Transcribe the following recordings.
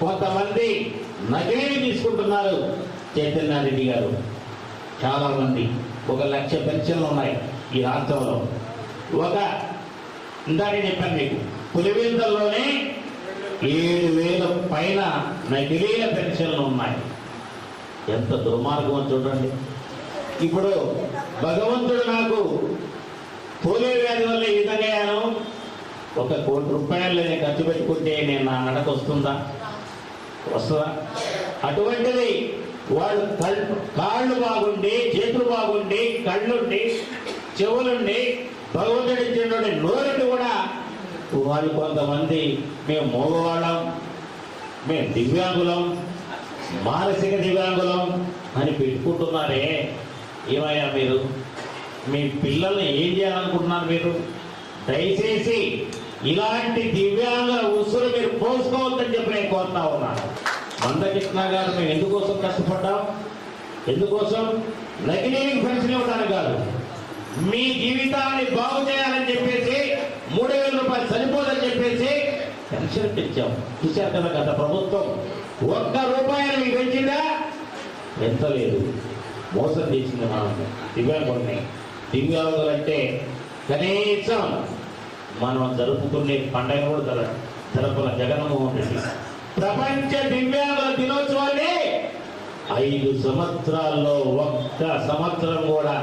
కొంతమంది నకిలీని తీసుకుంటున్నారు. చైతన్యారెడ్డి గారు. చాలామంది. ఒక లక్ష పెన్షన్లు ఉన్నాయి ఈ రాష్ట్రంలో. ఒక ఇందాక చెప్పాను మీకు. పులివెందుల్లోనే ఏడు వేల పైన నకిలీల పెన్షన్లు ఉన్నాయి. ఎంత దుర్మార్గం చూడండి. ఇప్పుడు భగవంతుడు నాకు పోలియో వ్యాధి వల్ల ఈ విధంగా ఒక కోటి రూపాయలు నేను ఖర్చు పెట్టుకుంటే నేను నా నడక వస్తుందా? వస్తుందా? అటువంటిది వాళ్ళు కాళ్ళు బాగుండి చేతులు బాగుండి కళ్ళుండి చెవులుండి భగవంతుడి ఇచ్చినటువంటి నోరుని కూడా వాళ్ళు కొంతమంది మేము మోగవాళ్ళం మేము దివ్యాంగులం మానసిక దివ్యాంగులం అని పెట్టుకుంటున్నారే. ఏమయ్యా మీరు? మీ పిల్లల్ని ఏం చేయాలనుకుంటున్నారు మీరు? దయచేసి ఇలాంటి దివ్యాంగుల ఉసులు మీరు పోసుకోవద్దని చెప్పి నేను కోరుతా ఉన్నాను మందకృష్ణ గారు మేము ఎందుకోసం కష్టపడ్డాం? ఎందుకోసం? నకిలీకి పెన్షన్ ఇవ్వడానికి కాదు. మీ జీవితాన్ని బాగు చేయాలని చెప్పేసి మూడు వేల రూపాయలు సరిపోదని చెప్పేసి పెన్షన్ పెంచాం చూశారు కదా గత ప్రభుత్వం. ఒక్క రూపాయలు మీకు పెంచిందా? ఎంత లేదు. మోసం చేసింది మనం దివ్యాంగులని. దివ్యాంగులు అంటే కనీసం మనం జరుపుకునే పండగ కూడా జర జరపల జగన్మోహన్ రెడ్డి. ప్రపంచ దివ్యాంగుల దినోత్సవాన్ని ఐదు సంవత్సరాల్లో ఒక్క సంవత్సరం కూడా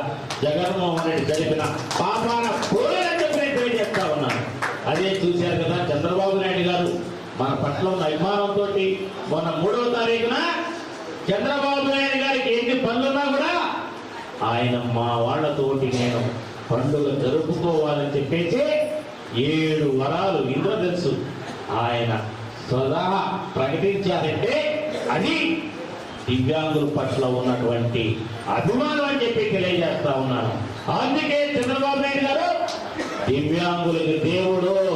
జగన్మోహన్ రెడ్డి జరిపిన పాపాన పోలేదని చెప్పి ఉన్నాను. అదే చూశారు కదా చంద్రబాబు నాయుడు గారు. మన పట్ల ఉన్న అభిమానంతో మొన్న మూడవ తారీఖున చంద్రబాబు నాయుడు గారికి ఎన్ని పనులున్నా కూడా ఆయన మా వాళ్ళతోటి నేను పండుగ జరుపుకోవాలని చెప్పేసి ఏడు వరాలు ఇంద్ర తెలుసు. ఆయన స్వతహా ప్రకటించారంటే అది దివ్యాంగుల పట్ల ఉన్నటువంటి అభిమానం అని చెప్పి తెలియజేస్తా ఉన్నాను. అందుకే చంద్రబాబు నాయుడు గారు దివ్యాంగులకు దేవుడు.